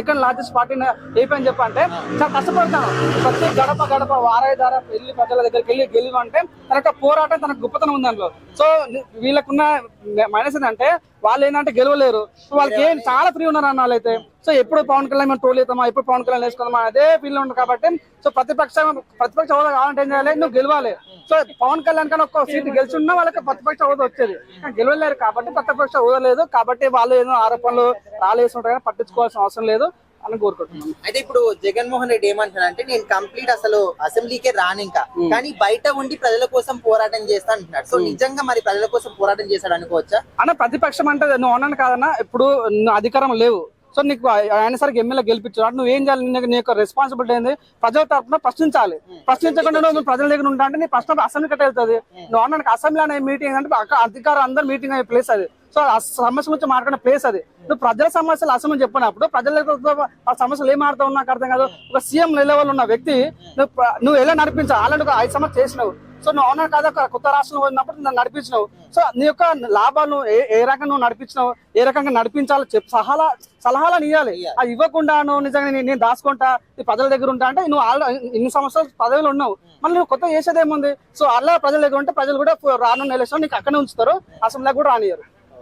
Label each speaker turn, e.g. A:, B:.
A: Second largest party AP అని చెప్పంటే చాలా కష్టపడతాను. ప్రతి గడప గడప వారాయి ధార వెళ్ళి ప్రజల దగ్గరికి వెళ్ళి గెలివి అంటే తన యొక్క పోరాటం తన గొప్పతనం ఉంది దాంట్లో సో వీళ్ళకున్న మైనస్ ఏంటంటే వాళ్ళు ఏంటంటే గెలవలేరు. సో వాళ్ళకి ఏం చాలా ఫ్రీ ఉన్నారు అన్న వాళ్ళైతే సో ఎప్పుడు పవన్ కళ్యాణ్ మేము టోల్ అవుతామా ఎప్పుడు పవన్ కళ్యాణ్ వేసుకుందామా అదే ఫీల్ ఉంటుంది కాబట్టి సో ప్రతిపక్ష ప్రతిపక్ష హోదా కావాలంటే ఏం చేయాలి? నువ్వు గెలవాలి. సో పవన్ కళ్యాణ్ కన్నా ఒక్క సీట్ గెలిచి ఉన్నా వాళ్ళకి ప్రతిపక్ష హోదా వచ్చేది. కానీ గెలవలేరు కాబట్టి ప్రతిపక్ష హోదా లేదు. కాబట్టి వాళ్ళు ఏదో ఆరోపణలు రాలేస్తుంటారు కానీ పట్టించుకోవాల్సిన అవసరం లేదు అని కోరుకుంటున్నాను.
B: అయితే ఇప్పుడు జగన్మోహన్ రెడ్డి ఏమంటున్నాడంటే నేను కంప్లీట్ అసలు అసెంబ్లీకే రాను ఇంకా. కానీ బయట ఉండి ప్రజల కోసం పోరాటం చేస్తా అంటున్నాడు. సో నిజంగా మరి ప్రజల కోసం పోరాటం చేశాడు అనుకోవచ్చా?
A: అన్న ప్రతిపక్షం అంటే నువ్వు అన్నాను కాదన్నా ఇప్పుడు అధికారం లేవు. సో నీకు ఆయన సరికి ఎమ్మెల్యే గెలిపించాడు. నువ్వు ఏం చేయాలి నీ యొక్క రెస్పాన్సిబిలిటీ ఏంది? ప్రజల తరఫున ప్రశ్నించాలి. ప్రశ్నించకుండా నువ్వు ప్రజల దగ్గర ఉంటా అంటే నీ ప్రశ్న అసెంబ్లీ కట్ట వెళ్తుంది నువ్వు అన్నాను అసెంబ్లీ అనే మీటింగ్ అంటే అక్క- అధికారం అందరు మీటింగ్ అయ్యే ప్లేస్ అది. సో ఆ సమస్య గురించి మాట్లాడే ప్లేస్ అది. నువ్వు ప్రజల సమస్యలు అసెంబ్లీ చెప్పినప్పుడు ప్రజల దగ్గర ఆ సమస్యలు ఏం ఆడుతావు నాకు అర్థం కాదు. ఒక సీఎం లెవెల్ ఉన్న వ్యక్తి నువ్వు నువ్వు ఎలా నడిపించావు? ఆల్రెడీ ఒక ఐదు సంవత్సరాలు చేసినావు. సో నువ్వు అవునా కాదా కొత్త రాష్ట్రంలో ఉన్నప్పుడు నన్ను నడిపించినావు. సో నీ యొక్క లాభాలు ఏ ఏ రకంగా నువ్వు నడిపించినావు ఏ రకంగా నడిపించాలో చెప్పు. సలహా సలహాలను ఇవ్వాలి అది ఇవ్వకుండా నువ్వు నిజంగా నేను- దాచుకుంటా ఈ ప్రజల దగ్గర ఉంటా అంటే నువ్వు ఆల్రెడీ ఇన్ని సంవత్సరాలు పదవిలో ఉన్నావు. మళ్ళీ నువ్వు కొత్త చేసేది ఏముంది? సో అలా ప్రజల దగ్గర ఉంటే ప్రజలు కూడా రానున్న ఎలక్షన్ నీకు అక్కడే ఉంచుతారు. అసెంబ్లీ కూడా రానియరు